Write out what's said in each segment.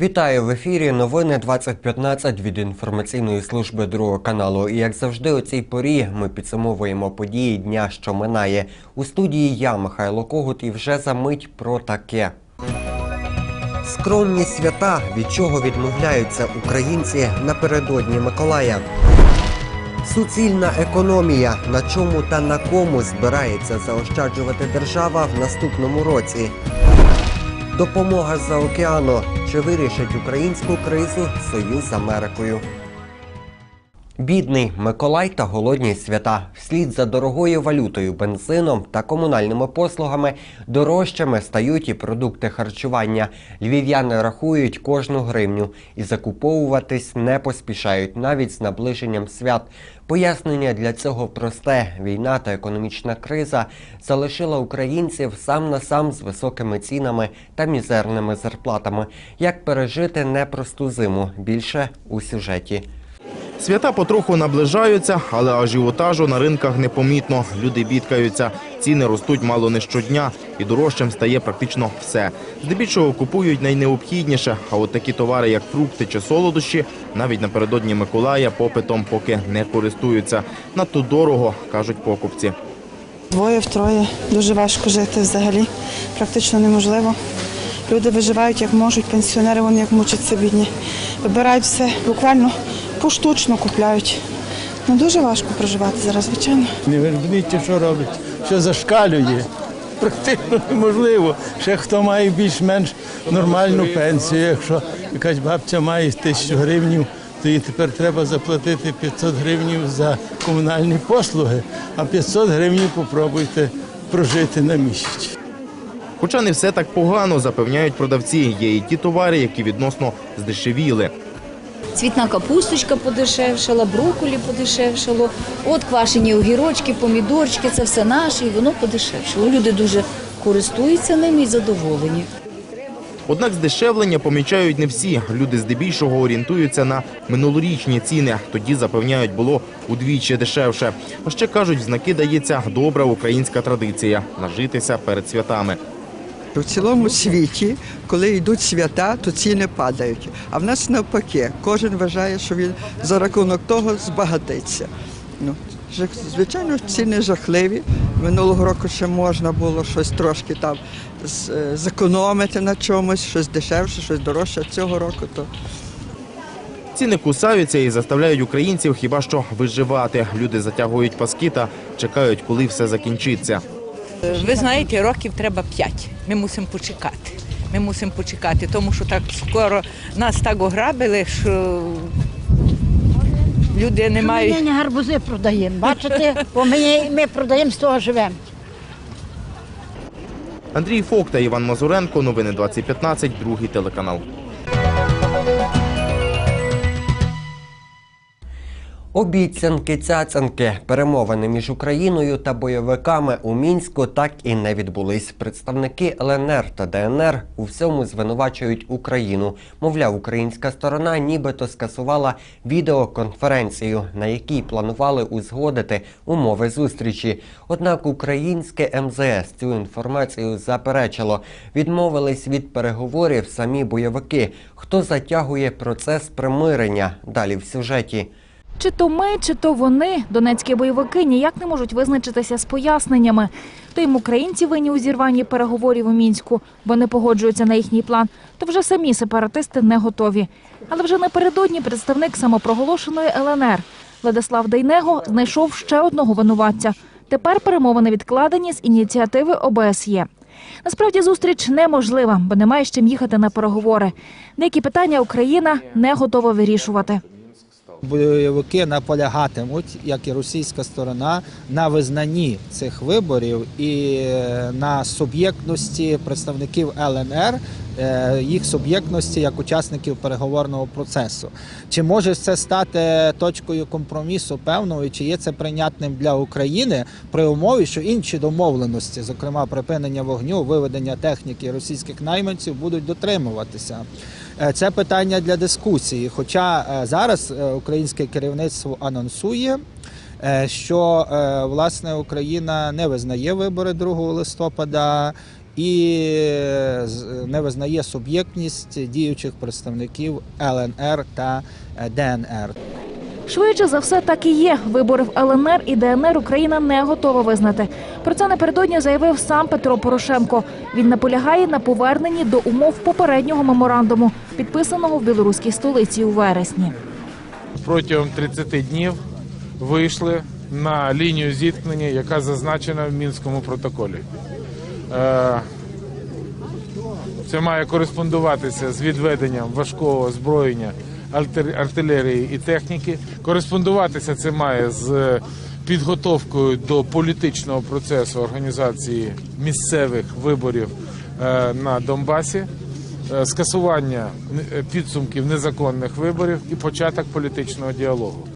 Вітаю в ефірі. Новини 2015 від інформаційної служби другого каналу. І як завжди, у цій порі ми підсумовуємо події дня, що минає. У студії я, Михайло Когут, і вже за мить про таке. Скромні свята, від чого відмовляються українці напередодні Миколая. Суцільна економія, на чому та на кому збирається заощаджувати держава в наступному році. Допомога з-за океану. Чи вирішить українську кризу Союз з Америкою? Бідний Миколай та голодні свята. Вслід за дорогою валютою, бензином та комунальними послугами дорожчими стають і продукти харчування. Львів'яни рахують кожну гривню і закуповуватись не поспішають навіть з наближенням свят. Пояснення для цього просте: війна та економічна криза залишила українців сам на сам з високими цінами та мізерними зарплатами. Як пережити непросту зиму? Більше у сюжеті. Свята потроху наближаються, але ажіотажу на ринках непомітно. Люди бідкаються. Ціни ростуть мало не щодня, і дорожчим стає практично все. Здебільшого купують найнеобхідніше, а от такі товари, як фрукти чи солодощі, навіть напередодні Миколая попитом поки не користуються. Надто дорого, кажуть покупці. Двоє втроє дуже важко жити взагалі, практично неможливо. Люди виживають як можуть, пенсіонери вони як мучаться бідні. Вибирають все, буквально поштучно купляють. Ну дуже важко проживати зараз, звичайно. Не ви що робить, що зашкалює. Практично неможливо. Ще хто має більш-менш нормальну пенсію. Якщо якась бабця має тисячу гривнів, то їй тепер треба заплатити 500 гривнів за комунальні послуги, а 500 гривень попробуйте прожити на місяць. Хоча не все так погано, запевняють продавці. Є і ті товари, які відносно здешевіли. Цвітна капусточка подешевшала, брокколі подешевшало. От квашені огірочки, помідорчики, це все наше, і воно подешевшало. Люди дуже користуються ними і задоволені. Однак здешевлення помічають не всі. Люди здебільшого орієнтуються на минулорічні ціни. Тоді запевняють, було удвічі дешевше. А ще кажуть, знаки дається добра українська традиція нажитися перед святами. В цілому світі, коли йдуть свята, то ціни падають. А в нас навпаки, кожен вважає, що він за рахунок того збагатиться. Ну, звичайно, ціни жахливі. Минулого року ще можна було щось трошки там е, зекономити на чомусь, щось дешевше, щось дорожче. Цього року то Ціни кусаються і заставляють українців хіба що виживати. Люди затягують паски та чекають, коли все закінчиться. Ви знаєте, років треба п'ять. Ми мусимо почекати. Ми мусимо почекати, тому що так скоро нас так ограбили, що люди не мають. Ми нині гарбузи продаємо. Бачите, бо ми, ми продаємо з того живемо. Андрій Фок та Іван Мазуренко. Новини 2015, другий телеканал. Обіцянки цяцянки перемовини між Україною та бойовиками у мінську так і не відбулись. Представники ЛНР та ДНР у всьому звинувачують Україну. Мовляв, українська сторона нібито скасувала відеоконференцію, на якій планували узгодити умови зустрічі. Однак українське МЗС цю інформацію заперечило. Відмовились від переговорів самі бойовики. Хто затягує процес примирення? Далі в сюжеті. Чи то ми, чи то вони, донецькі бойовики, ніяк не можуть визначитися з поясненнями. То їм українці винні у зірванні переговорів у мінську, бо не погоджуються на їхній план, то вже самі сепаратисти не готові. Але вже напередодні представник самопроголошеної ЛНР Владислав Дейнего знайшов ще одного винуватця. Тепер перемовини відкладені з ініціативи ОБСЄ. Насправді зустріч неможлива, бо немає з чим їхати на переговори. Деякі питання Україна не готова вирішувати. Бойовики наполягатимуть, як і російська сторона, на визнанні цих виборів і е, на суб'єктності представників ЛНР, е, їх суб'єктності як учасників переговорного процесу. Чи може це стати точкою компромісу певною, чи є це прийнятним для України при умові, що інші домовленості, зокрема припинення вогню, виведення техніки російських найманців, будуть дотримуватися? Е, Це питання для дискусії. Хоча е, зараз е, українське керівництво анонсує, що власне Україна не визнає вибори 2 листопада і не визнає суб'єктність діючих представників ЛНР та ДНР. Швидше за все, так і є. Вибори в ЛНР і ДНР Україна не готова визнати. Про це напередодні заявив сам Петро Порошенко. Він наполягає на поверненні до умов попереднього меморандуму, підписаного в білоруській столиці у вересні. протягом 30 днів вийшли на лінію зіткнення, яка зазначена в мінському протоколі. Е, Це має кореспондуватися з відведенням важкого озброєння, артилерії і техніки. Кореспондуватися це має з підготовкою до політичного процесу організації місцевих виборів е, на Донбасі е, скасування е, підсумків незаконних виборів і початок політичного діалогу.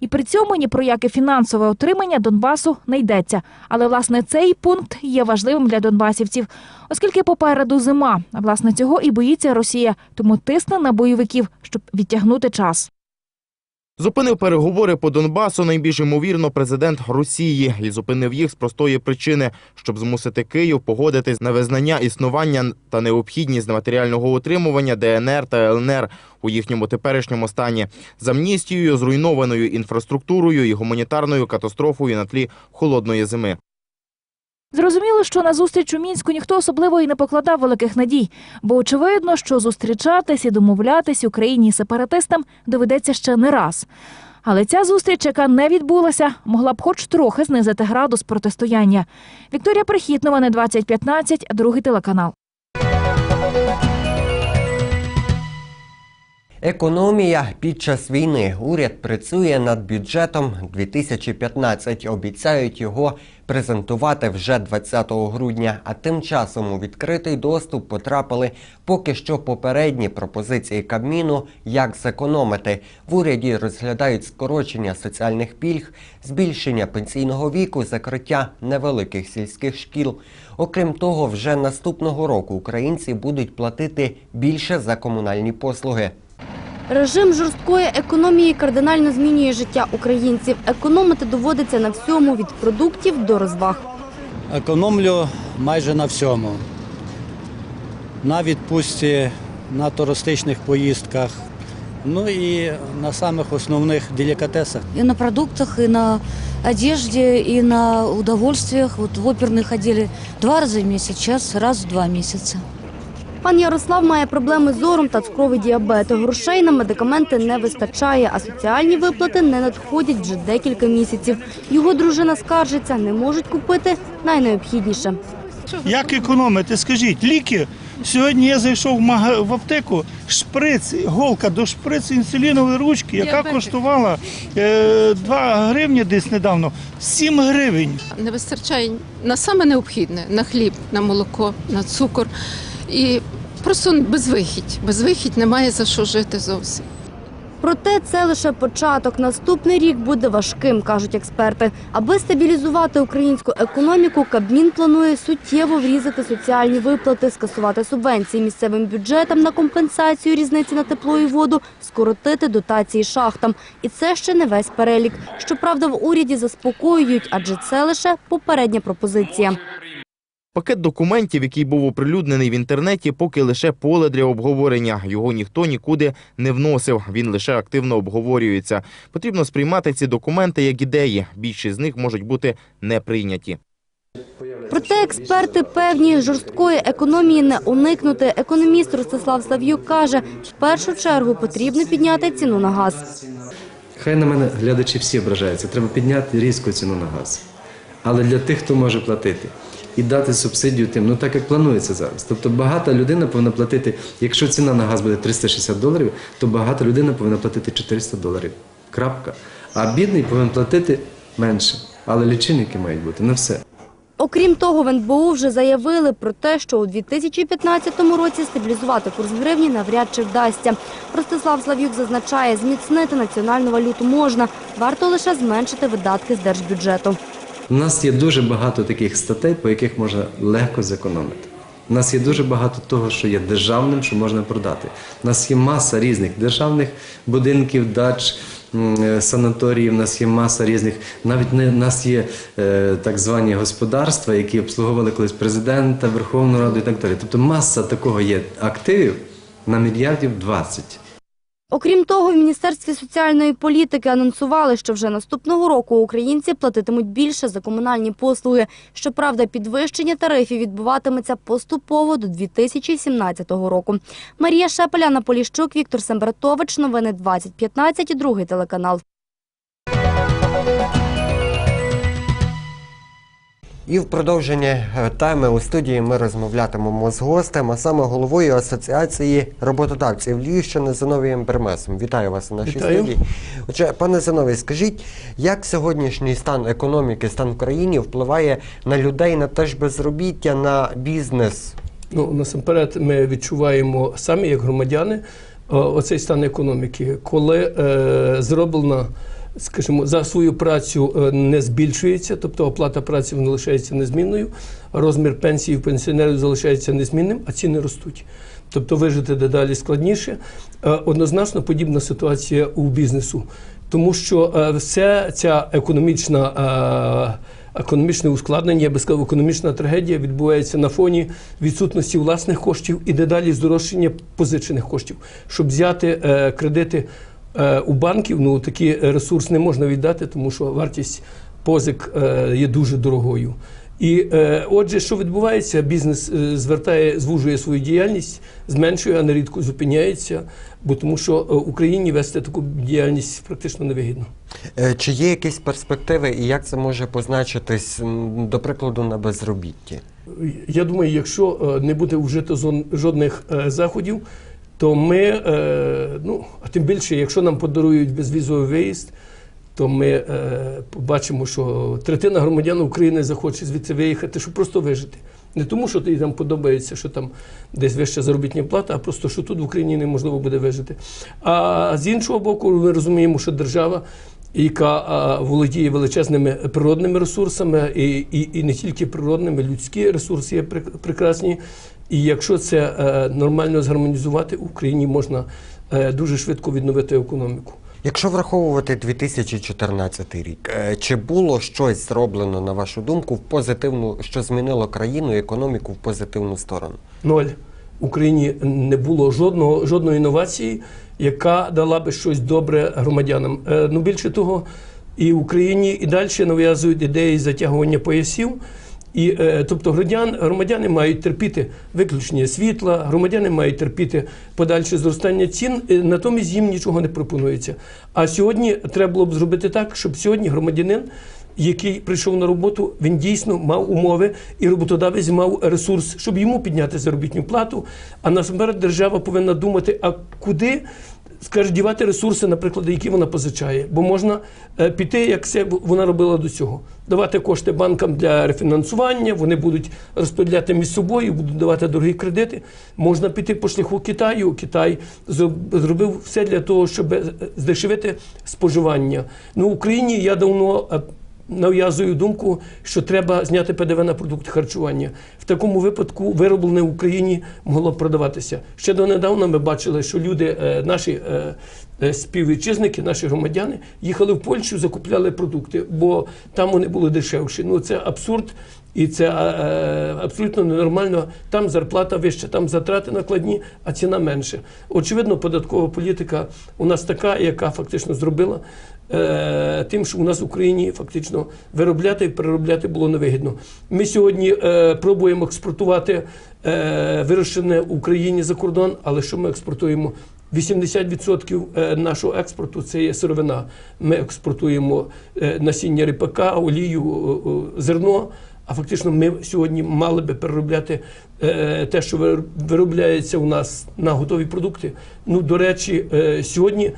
І при цьому ні про яке фінансове отримання Донбасу не йдеться. Але власне цей пункт є важливим для донбасівців, оскільки попереду зима. А власне цього і боїться Росія, тому тисне на бойовиків, щоб відтягнути час. Зупинив переговори по Донбасу найбільш ймовірно президент Росії і зупинив їх з простої причини, щоб змусити Київ погодитись на визнання існування та необхідність матеріального утримування ДНР та ЛНР у їхньому теперішньому стані з амністією, зруйнованою інфраструктурою і гуманітарною катастрофою на тлі холодної зими. Зрозуміло, що на зустріч у мінську ніхто особливо і не покладав великих надій, бо очевидно, що зустрічатись і домовлятись Україні сепаратистам доведеться ще не раз. Але ця зустріч, яка не відбулася, могла б хоч трохи знизити градус протистояння. Вікторія Прихітнова, не 2015, другий телеканал. Економія під час війни. Уряд працює над бюджетом 2015. Обіцяють його презентувати вже 20 грудня. А тим часом у відкритий доступ потрапили поки що попередні пропозиції Кабміну, як зекономити. В уряді розглядають скорочення соціальних пільг, збільшення пенсійного віку, закриття невеликих сільських шкіл. Окрім того, вже наступного року українці будуть платити більше за комунальні послуги. Режим жорсткої економії кардинально змінює життя українців. Економити доводиться на всьому від продуктів до розваг. Економлю майже на всьому. На відпустці, на туристичних поїздках, ну і на самих основних делікатесах. И на продуктах, и на одежде, и на удовольствиях. Вот в оперный ходили два раза в месяц, сейчас раз в два месяца. Пан Ярослав має проблеми з зором та цукровий діабет. Грошей на медикаменти не вистачає, а соціальні виплати не надходять вже декілька місяців. Його дружина скаржиться, не можуть купити найнеобхідніше. Як економити? Скажіть, ліки. Сьогодні я зайшов в, мага... в аптеку, шприц, голка до шприцу інсулінової ручки, яка коштувала е, 2 гривні десь недавно, 7 гривень. Не вистачає на саме необхідне на хліб, на молоко, на цукор. І просто безвихідь. Безвихідь немає за що жити зовсім. Проте це лише початок. Наступний рік буде важким, кажуть експерти. Аби стабілізувати українську економіку, Кабмін планує суттєво врізати соціальні виплати, скасувати субвенції місцевим бюджетам на компенсацію різниці на тепло і воду, скоротити дотації шахтам. І це ще не весь перелік. Щоправда, в уряді заспокоюють, адже це лише попередня пропозиція. Пакет документів, який був оприлюднений в інтернеті, поки лише поле для обговорення. Його ніхто нікуди не вносив. Він лише активно обговорюється. Потрібно сприймати ці документи як ідеї. Більшість з них можуть бути не прийняті. Проте експерти певні, жорсткої економії не уникнути. Економіст Ростислав Сав'юк каже, в першу чергу потрібно підняти ціну на газ. Хай на мене глядачі всі ображаються. Треба підняти різко ціну на газ. Але для тих, хто може платити, і дати субсидію тим, ну так як планується зараз. Тобто багата людина повинна платити, якщо ціна на газ буде 360 доларів, то багата людина повинна платити 400 доларів. Крапка. А бідний повинен платити менше. Але лічильники мають бути на все. Окрім того, в НБУ вже заявили про те, що у 2015 році стабілізувати курс гривні навряд чи вдасться. Ростислав Слав'юк зазначає, зміцнити національну валюту можна, варто лише зменшити видатки з держбюджету. У нас є дуже багато таких статей, по яких можна легко зекономити. У нас є дуже багато того, що є державним, що можна продати. У нас є маса різних державних будинків, дач, е, санаторії, в нас є маса різних. Навіть в нас є е, так звані господарства, які обслуговували колись президента, Верховну Раду і так далі. Тобто маса такого є активів на мільярдів 20. Окрім того, в Міністерстві соціальної політики анонсували, що вже наступного року українці платитимуть більше за комунальні послуги. Щоправда, підвищення тарифів відбуватиметься поступово до 2017 року. Марія Шепеляна Поліщук, Віктор Сембратович. Новини 2015. Другий телеканал. І в продовження е, теми у студії ми розмовлятимемо з гостем, а саме головою Асоціації роботодавців Львівщини Зиновієм Бермесом. Вітаю вас у нашій Вітаю. студії. Отже, пане Зиновій, скажіть, як сьогоднішній стан економіки, стан в країні впливає на людей, на теж безробіття, на бізнес? Ну, насамперед, ми відчуваємо самі, як громадяни, е, оцей стан економіки, коли е, зроблена, скажімо, за свою працю е, не збільшується, тобто оплата праці вона лишається незмінною, розмір пенсії в пенсіонерів залишається незмінним, а ціни ростуть. Тобто вижити дедалі складніше. Е, Однозначно подібна ситуація у бізнесу, тому що е, вся ця економічна. Економічне ускладнення, я би сказав, економічна трагедія відбувається на фоні відсутності власних коштів і дедалі здорожчання позичених коштів. Щоб взяти е, кредити у банків, ну такий ресурс не можна віддати, тому що вартість позик е, є дуже дорогою. І е, отже, що відбувається, бізнес е, звертає, звужує свою діяльність, зменшує, а нерідко зупиняється, бо тому що е, Україні вести таку діяльність практично невигідно. Е, Чи є якісь перспективи і як це може позначитись, до прикладу, на безробітті? Я думаю, якщо е, не буде вжито зон- жодних е, заходів, то ми, е, ну а тим більше, якщо нам подарують безвізовий виїзд, то ми е, побачимо, що третина громадян України захоче звідси виїхати, щоб просто вижити. Не тому, що їй там подобається, що там десь вища заробітна плата, а просто що тут в Україні неможливо буде вижити. А з іншого боку, ми розуміємо, що держава, яка володіє величезними природними ресурсами, і, і, і не тільки природними, людські ресурси є прекрасні. І якщо це е, нормально згармонізувати, в Україні можна е, дуже швидко відновити економіку. Якщо враховувати 2014 рік, е, чи було щось зроблено, на вашу думку, в позитивну, що змінило країну і економіку в позитивну сторону? Ноль. В Україні не було жодного, жодної інновації, яка дала би щось добре громадянам. Ну, більше того, і в Україні і далі нав'язують ідеї затягування поясів. І, е, тобто громадян, громадяни мають терпіти виключення світла, громадяни мають терпіти подальше зростання цін, е, натомість їм нічого не пропонується. А сьогодні треба було б зробити так, щоб сьогодні громадянин, який прийшов на роботу, він дійсно мав умови, і роботодавець мав ресурс, щоб йому підняти заробітну плату. А насамперед держава повинна думати, а куди скаже, дівати ресурси, наприклад, які вона позичає. Бо можна е, піти, як це вона робила до цього. Давати кошти банкам для рефінансування, вони будуть розподіляти між собою, будуть давати дорогі кредити. Можна піти по шляху Китаю. Китай зроб- зробив все для того, щоб е, здешевити споживання. Ну, в Україні я давно. Нав'язую думку, що треба зняти ПДВ на продукти харчування. В такому випадку вироблене в Україні могло б продаватися. Ще донедавна ми бачили, що люди, е, наші е, е, співвітчизники, наші громадяни, їхали в Польщу, закупляли продукти, бо там вони були дешевші. Ну це абсурд. І це е, абсолютно ненормально. Там зарплата вища, там затрати накладні, а ціна менше. Очевидно, податкова політика у нас така, яка фактично зробила е, тим, що у нас в Україні фактично виробляти і переробляти було невигідно. Ми сьогодні е, пробуємо експортувати е, вирощене в Україні за кордон, але що ми експортуємо? 80% е, нашого експорту це є сировина. Ми експортуємо е, насіння ріпака, олію, е, е, зерно. А фактично ми сьогодні мали би переробляти е, те, що вир- виробляється у нас на готові продукти. Ну, до речі, е, сьогодні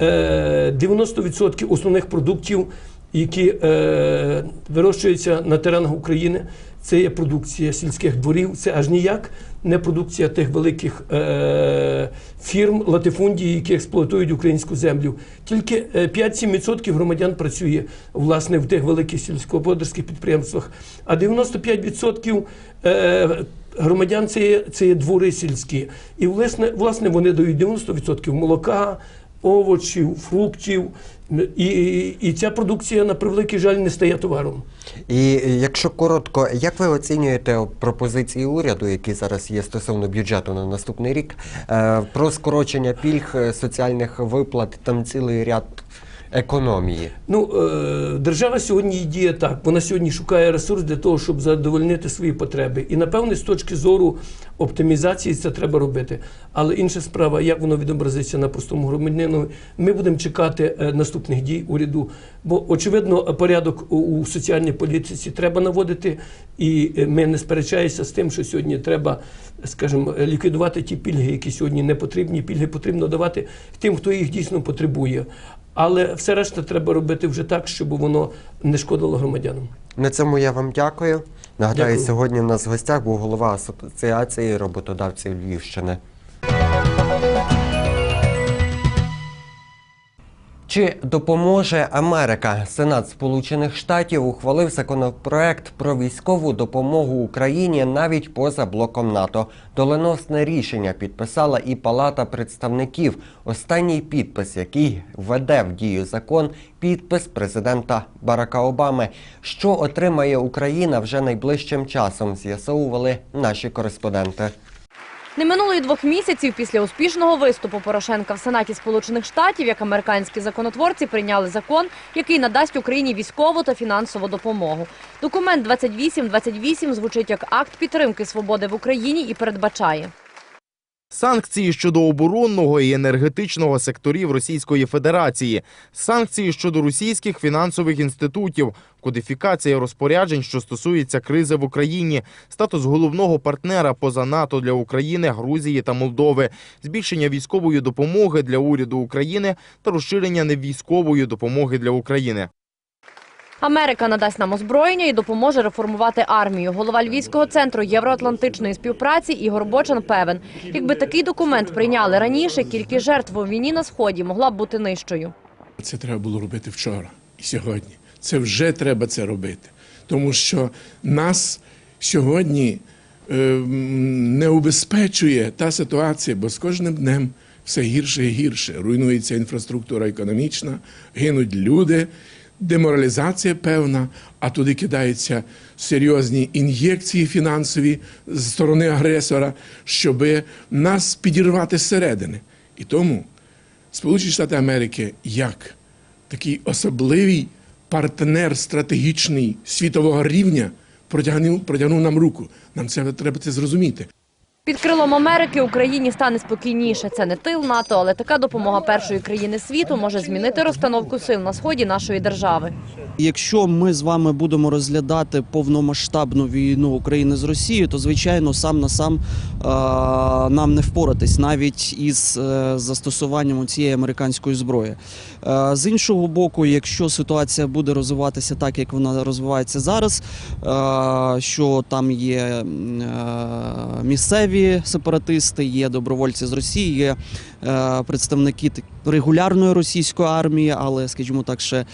е, 90% основних продуктів, які е, вирощуються на теренах України, це є продукція сільських дворів. Це аж ніяк не продукція тих великих е, фірм, латифундій, які експлуатують українську землю. Тільки е, 5-7% громадян працює власне в тих великих сільськогосподарських підприємствах, а 95% е, громадян це є, це є двори сільські. І власне, власне вони дають 90% молока. овочів, фруктів. І, і, і ця продукція, на превеликий жаль, не стає товаром. І якщо коротко, як ви оцінюєте пропозиції уряду, які зараз є стосовно бюджету на наступний рік, е, про скорочення пільг, е, соціальних виплат, там цілий ряд економії? Ну, е, держава сьогодні діє так. Вона сьогодні шукає ресурс для того, щоб задовольнити свої потреби. І напевне, з точки зору оптимізації це треба робити. Але інша справа, як воно відобразиться на простому громадянину, ми будемо чекати е, наступних дій уряду. Бо, очевидно, порядок у, соціальній політиці треба наводити, і е, ми не сперечаємося з тим, що сьогодні треба, скажімо, ліквідувати ті пільги, які сьогодні не потрібні. Пільги потрібно давати тим, хто їх дійсно потребує. Але все решта треба робити вже так, щоб воно не шкодило громадянам. На цьому я вам дякую. Нагадаю, Дякую. сьогодні в нас в гостях був голова Асоціації роботодавців Львівщини. Чи допоможе Америка? Сенат Сполучених Штатів ухвалив законопроект про військову допомогу Україні навіть поза блоком НАТО. Доленосне рішення підписала і Палата представників. Останній підпис, який введе в дію закон, підпис президента Барака Обами. Що отримає Україна вже найближчим часом? З'ясовували наші кореспонденти. Не минуло й двох місяців після успішного виступу Порошенка в Сенаті Сполучених Штатів, як американські законотворці прийняли закон, який надасть Україні військову та фінансову допомогу. Документ 2828 звучить як акт підтримки свободи в Україні і передбачає. Санкції щодо оборонного і енергетичного секторів Російської Федерації, санкції щодо російських фінансових інститутів, кодифікація розпоряджень, що стосується кризи в Україні, статус головного партнера поза НАТО для України, Грузії та Молдови, збільшення військової допомоги для уряду України та розширення невійськової допомоги для України. Америка надасть нам озброєння і допоможе реформувати армію. Голова Львівського центру євроатлантичної співпраці Ігор Бочан певен, якби такий документ прийняли раніше, кількість жертв у війні на сході могла б бути нижчою. Це треба було робити вчора і сьогодні. Це вже треба це робити. Тому що нас сьогодні е, не убезпечує та ситуація, бо з кожним днем все гірше і гірше. Руйнується інфраструктура економічна, гинуть люди, деморалізація певна, а туди кидаються серйозні ін'єкції фінансові з сторони агресора, щоб нас підірвати зсередини. І тому Сполучені Штати Америки як такий особливий партнер стратегічний світового рівня протягнув, протягнув нам руку. Нам це треба це зрозуміти. Під крилом Америки Україні стане спокійніше. Це не тил НАТО, але така допомога першої країни світу може змінити розстановку сил на сході нашої держави. Якщо ми з вами будемо розглядати повномасштабну війну України з Росією, то звичайно сам на сам е, нам не впоратись навіть із е, застосуванням цієї американської зброї. Е, з іншого боку, якщо ситуація буде розвиватися так, як вона розвивається зараз, е, що там є е, місцеві сепаратисти, є добровольці з Росії, є представники регулярної російської армії, але, скажімо так, ще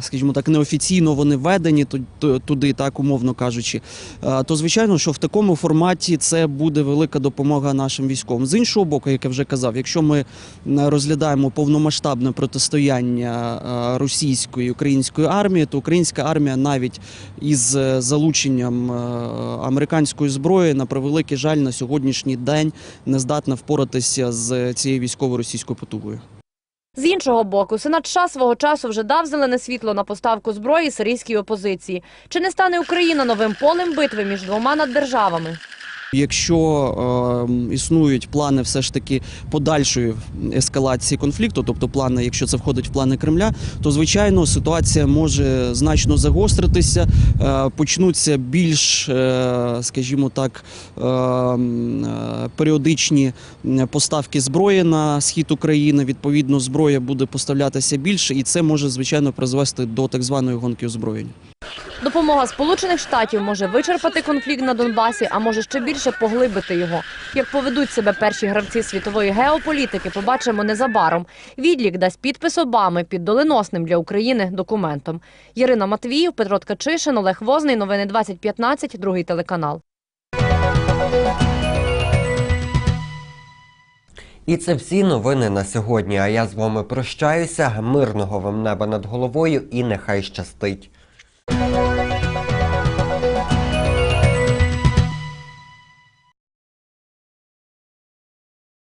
скажімо так, неофіційно вони введені ту- ту- туди, так умовно кажучи, то звичайно, що в такому форматі це буде велика допомога нашим військовим. З іншого боку, як я вже казав, якщо ми розглядаємо повномасштабне протистояння е, російської і української армії, то українська армія навіть із е, залученням е, американської зброї на превеликий жаль на сьогоднішній день не здатна впоратися з цією військово російською потугою. З іншого боку, Сенат США свого часу вже дав зелене світло на поставку зброї сирійській опозиції. Чи не стане Україна новим полем битви між двома наддержавами? Якщо е, існують плани все ж таки подальшої ескалації конфлікту, тобто плани, якщо це входить в плани Кремля, то звичайно ситуація може значно загостритися, е, почнуться більш, е, скажімо так, е, е, періодичні поставки зброї на схід України. Відповідно, зброя буде поставлятися більше, і це може звичайно призвести до так званої гонки озброєння. Допомога Сполучених Штатів може вичерпати конфлікт на Донбасі, а може ще більше поглибити його. Як поведуть себе перші гравці світової геополітики, побачимо незабаром. Відлік дасть підпис Обами під доленосним для України документом. Ярина Матвіїв, Петро Ткачишин, Олег Возний. Новини 2015, другий телеканал. І це всі новини на сьогодні. А я з вами прощаюся. Мирного вам неба над головою і нехай щастить. Thank you.